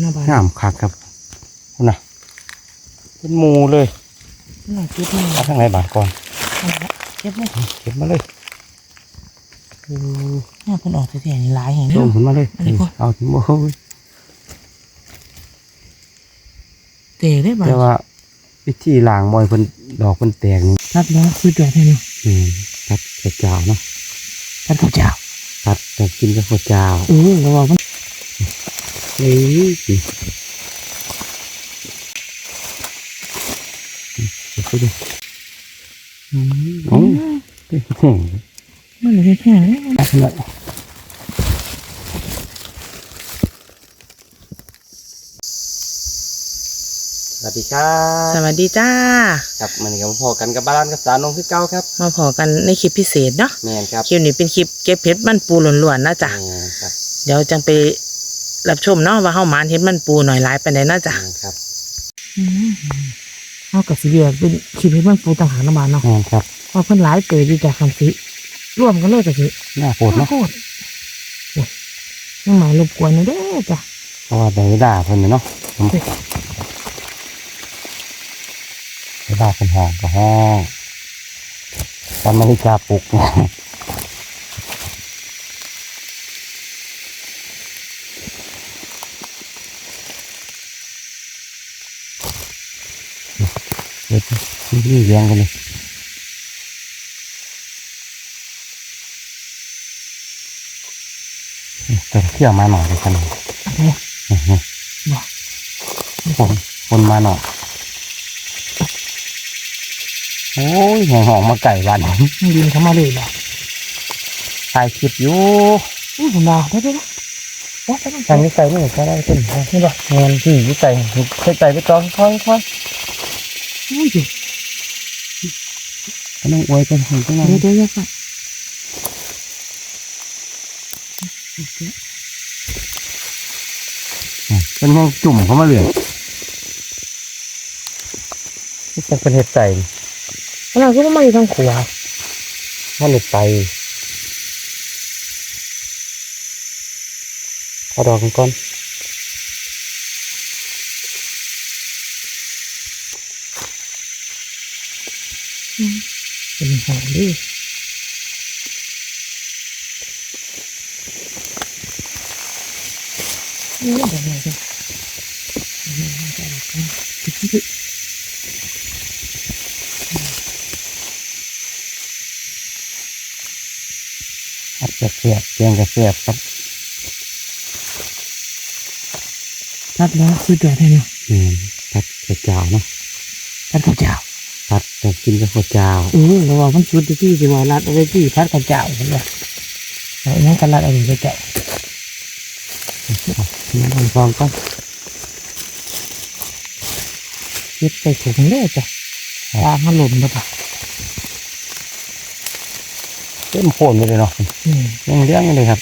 หน้าบ้านงามคักครับพุ่นนะเป็นหมูเลยหน้าเก็บมาเอาทางไหนบาทก่อนเก็บเลยเก็บมาเลยโอ้หน้าเพิ่นออกแต่ๆนี่หลายแห่งลเด้งอขึ้นมาเลยอันนี้ก่อนเอาถึงโอ้ยเตะได้บ่าแต่ว่าวิธีล้างมอยเพิ่นดอกเพิ่นแตกนี่ตัดแล้วคือจอดให้เนาะอืมตัดกระเจ้าเนาะตัดข้าวเจ้าตัดแต่กินกับข้าวเจ้าเออแล้วว่ามัน เฮ้ยสิเดี๋ยวไปดูอืมโอ้ยเฮ้ยแห้งเลยมันเลยแค่นี้ตัดเลยสวัสดีครับสวัสดีจ้าครับมันนี้ก็มาพอกันกับบ้านกับสารนงคือเก้าครับ มาพอกันในคลิปพิเศษเนาะแมนครับคลิปนี้เป็นคลิปเก็บเพชรมันปูหลวนๆนะจ๊ะแมนครับเดี๋ยวจังไป รับชมเนาะว่าเฮาหมานเห็ดมันปูหน่อยหลายไปไหนใดนะจ๊ะแมนครับเฮากับสิเรียกเป็นคลิปเห็ดมันปูต่างหากนะบานเนาะแมนครับว่าเพิ่นหลายเกิดอยู่จากคำสิร่วมกันเลยกับสิหน้าโปวดเนาะโคตรเนี่ยยังหมายรบกวนหนะเด้อจ้ะเพราะว่าได้ด่าเพิ่นน่ะเนาะผมได้ด่าเป็นห้องก็ห้องตอนนาฬิกาปลุกเนี่ยเดี๋ยวนี่เลี้ยงกันเลยแต่เที่ยวมาหน่อยเลยกันอันนี้อื้อหือบ่คนคนมาหน่อยโอ้ยแหงหองมาไก่วันมันดินเข้ามาเลยบ่ถ่ายคลิปอยู่อู้ผมดาวได้ได้ได้ว่าจะต้องทางนี้ไก่ไม่เห็นก็ได้ขึ้นนี่ป่ะเงินที่อยู่ไก่ใช้ไก่ไปจองค่อยค่ อยอุ้ยเดี๋ยวก็ต้องอวยกันเห็นจังไงเดี๋ยวเดี๋ยวค่ะเป็นแห้งจุ่มเข้ามาเลยนี่เป็นเป็นเห็ดใส่เราก็มาอยู่ทางขวาว่าเห็ดใส่เอาดอกกันก่อน เป็น หอมดินี่แบบไหนกันอัดกระเสียบแกงกระเสียบครับตัดแล้วคือจอดให้เนาะอืมตัดกระเจ้าเนาะตัดข้าวเจ้า ตัดแต่กินกับข้าวเจ้าเออเราว่ามันสุดที่สิว่ารัดอะไรที่พัดข้าวเจ้าเห็นป่ะเราเนี้ยกันรัดอะไรข้าวเจ้าน้ำมันฟองก็เย็บไปถุงเลยจ้ะตามันหล่นไปป่ะเต็มโคนไปเลยเนาะอืมยังเลี้ยงอยู่เลยครับ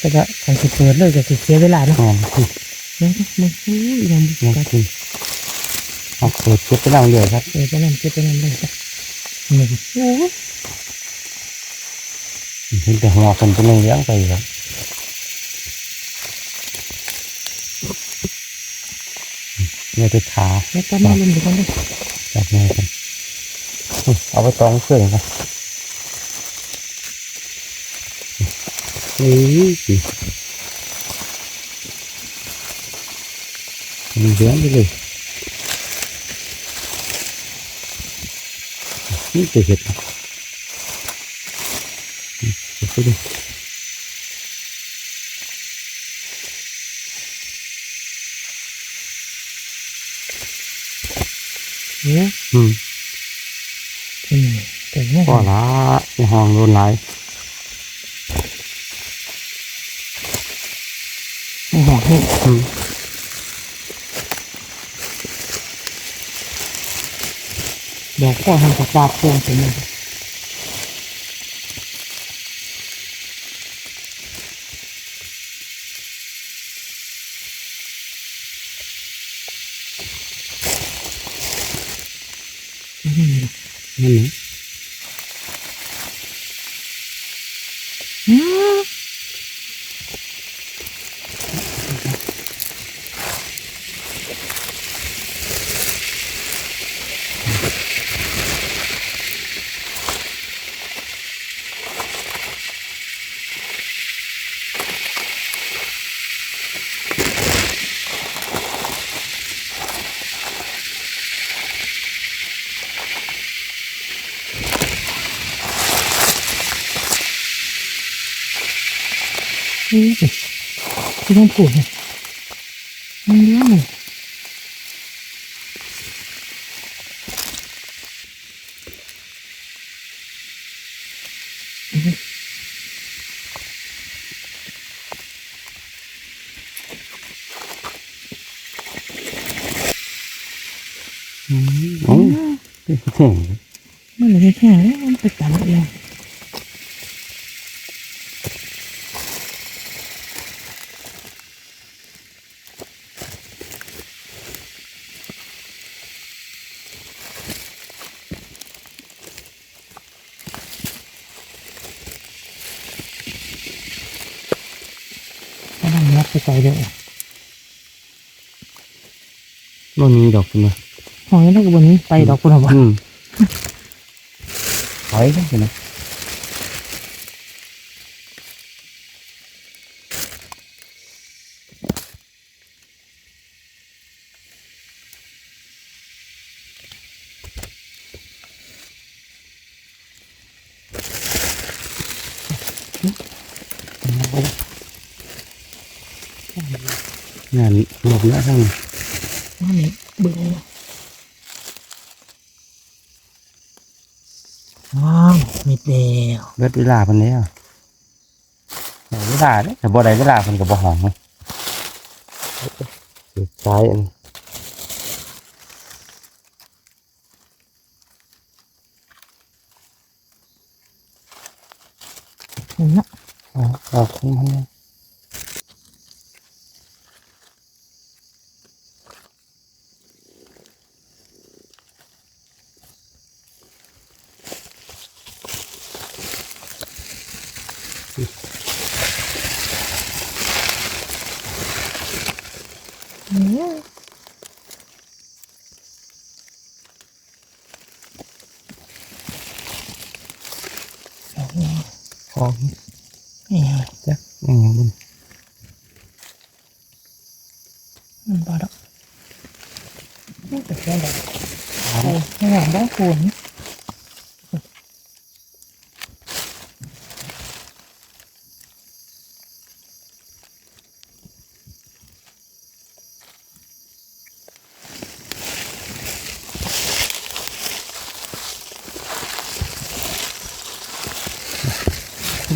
ก็จะการสิเปิดเลยจะสิเสียเวลาเนาะงานที่ยังมันอุ้ยยังยังก็ที่ เอาเปิดเก็บไปนั่งเรื่อยครับเออไปนั่นเก็บไปนั่นเลยจ้ะนี่โอ้ยเห็นแต่หัวคนเป็นเลี้ยงไปอยู่ครับเนี่ยไปขาแล้วก็มาลุมดูกันเลยแบบนี้กันอุ๊ยเอาไปตองเพื่อนครับนี่สิมีเลี้ยงไปเลย นี่จะเห็ดครับเดี๋ยวไปดูเนี่ยอืมอืมแต่เนี่ยก็ละในห้องโดนหลายไม่หอมให้อืม แบบก็ทำกับปลาพวงไปเลยนี่นะนั่นนะ นี่สิที่ต้องผูกเนี่ยมันเลี้ยงเลยโอ้ยเท่งมันเลยแค่นี้มันไปตันเองก็ต้องยัด ไปใส่เด้อบ่มีดอกคุณนะหอยแล้วก็บนนี้ไปดอกกุหลาบอืมถอยกันนะ งานหลบเยอะทั้งนั่นนี่เบิ่งว้าวมิดเดียวเบิดเวลาเพิ่นแล้วได้เวลาเด้อแต่บ่ได้เวลาเพิ่นก็บ่หอมเลยสุดท้ายอันเห็นละเอาเอาขึ้นมาเลย ของนี่ไงจักยังยังบุญมันบาดอกนี่แต่แค่ดอกโอ้ไม่หวังได้ฝน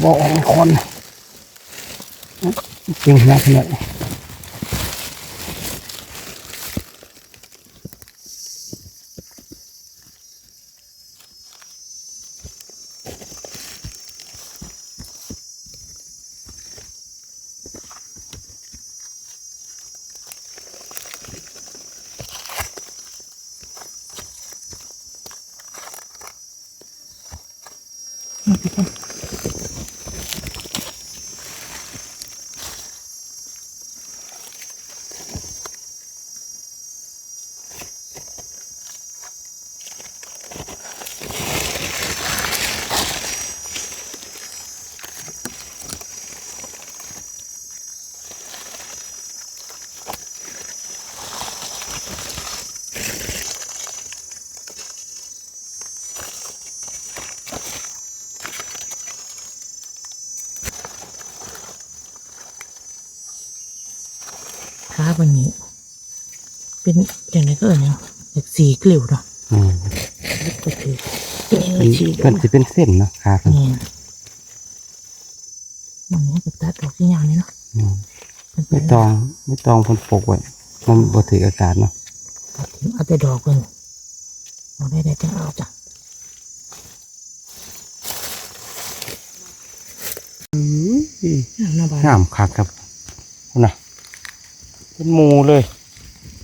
บอกเป็นคนจริงนะขนาดนี้ค้า วันนี้ เป็นอย่างไรก็เอ่ยเนี่ยเด็กสีเกลียวเนาะอืมก็คือเอ้ยสีมันจะเป็นเส้นเนาะขาเพิ่นนี่มันนี้ก็ตัดออกที่ยางนี่เนาะอืมมันเป็ไม่นต้องไม่ต้องเพ่นปกไว้มันบ่ถืออากาศเนาะเอาแต่ดอกเพิ่นเอาได้ได้จังเอาจ้ะหน้าบ้าน งามคักครับพุ่นน่ะ เป็นหมูเลย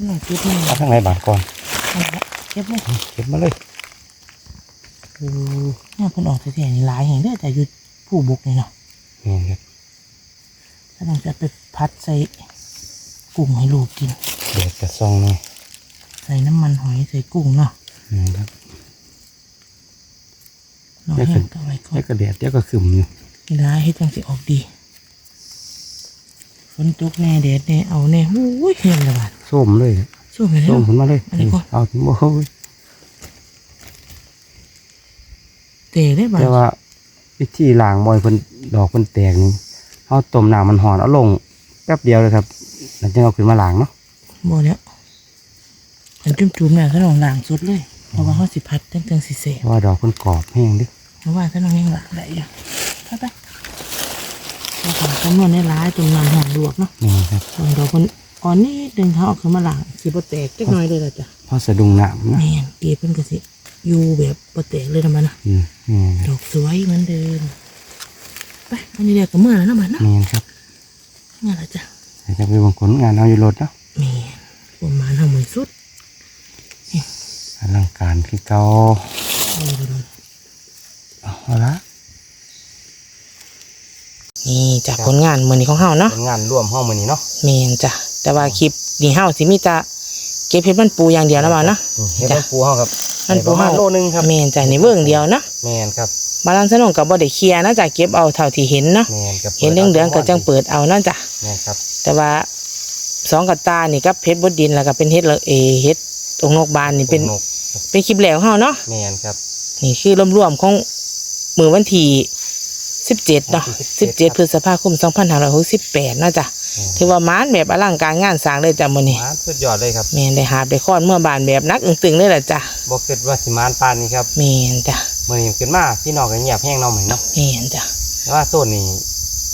หน้าจุดนี่เอาทางไหนบาดก่อนเอาละเก็บเลยเก็บมาเลยอือหน้าเพิ่นออกแต่เสียนี่หลายแห่งเด้อแต่อยู่ผู้บุกนี่เนาะนี่ครับถ้าต้องจะไปพัดใส่กุ้งให้ลูกกิน เดือดกระซองนี่ใส่น้ำมันหอยใส่กุ้งเนาะนี่ครับเราแห้งก็ไว้ก่อเดี๋นยวก็แดดเดี๋ยวก็ขึ้นอยู่นี่ละเฮ็ดจังสิออกดี ฝนตกแน่แดดแน่เอาแน่โอ้ยเฮียนละบาดส้มเลยสู้ไปแล้ส้วมขึ้นมาเลยอันนี้ก่อนเอาถึงบ่เฮ้ยเตะได้บาดแต่ว่าวิธีล้างบ่อยเพิ่นดอกเพิ่นแตกนี่เฮเอาต้มน้ำมันหอนเอาลงแป๊บเดียวเลยครับแล้วจึงเอาขึ้นมาล้างเนาะบ่แล้วอันจุ่มๆเนี่ยถ้าลองล้างสุดเลยเพราะว่าเขาสิพัดตั้งแต่สิเสเพราะว่าดอกมันกรอบแห้งดิเพราะว่าถ้าน้องยังล้างได้อยู่ไปไปแล้วก็ จำนวนได้ร้ายจนน้ำหอมลวกเนาะนี่ครับส่วนดอกคนอ่อนนิดนึงเขาเอาขึ้นมาล้างสิบ่แตกจักหน่อยเลยล่ะจ้ะเพราะสะดุ้งน้ำนะแม่นเกเพิ่นก็สิอยู่แบบบ่แตกเลยนะมันนะอืมนี่ดอกสวยเหมือนเดิมไปอันนี้เรียกก็เมื่อแล้วนะมันเนาะนี่ครับนี่นแหละจ้ะเดี๋ยวจะไปบางคนงานเอาอยู่รถเนาะแม่นประมาณห้าหมื่นสุดอลังการคือเก่าเอาเลยไปเลยเอาละ นี่จากผลงานมือนี้ของเฮาเนาะเป็นงานร่วมห้องมือนี้เนาะแม่นจ้ะแต่ว่าคลิปนี่เฮาสิมีแต่เก็บเพชรมันปูอย่างเดียวนะบ่าวเนาะอืมเฮ็ดมันปูห้องครับมันปูประมาเฮาณโลนึงครับแม่นจ้ะนี่เบิ่งเดียวเนาะแมนครับบาลานสนองก็บ่ได้เคลียร์นะจ้ะเก็บเอาเท่าที่เห็นเนาะแมนครับเห็นเหลืองๆก็จังเปิดเอาเนาะจ้ะแมนครับ แต่ว่าสองกับตานี่กับเพชรบดดินแล้วก็เป็นเฮ็ดละเอเฮ็ดองค์นกบานนี่เป็นนกเป็นคลิปแหลวของเฮาเนาะแมนครับ นี่คือรวมๆของมือวันที่ สิบเจ็ดเนาะสิบเจ็ดพฤษภาคมสองพันห้าร้อยหกสิบแปดนาะจ้ะถือว่ามานแบบอลังการงานสร้างเลยจ้ะมื้อนี้มานสุดยอดเลยครับแม่นได้หาบได้ค้อนเมื่อบานแบบนักอึ้งตึงเลยล่ะจ้ะบอกเกิดว่าสิมานปานนี้ครับแม่นจ้ะมื่อนี้ขึ้นมาพี่น้องก็เงียบแห้งเนาะเหมือนเนาะแม่นจ้ะแต่ว่าโซนนี้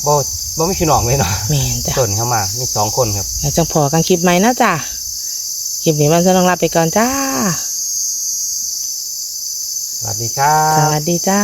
บ่บ่มีพี่น้องเลยเนาะแม่นจ้ะโซนนี้เข้ามามีสองคนครับแล้วจังพอกันคลิปใหม่นะจ้ะคลิปนี้มันจะต้องลาไปก่อนจ้าสวัสดีครัสบวัสดีจ้า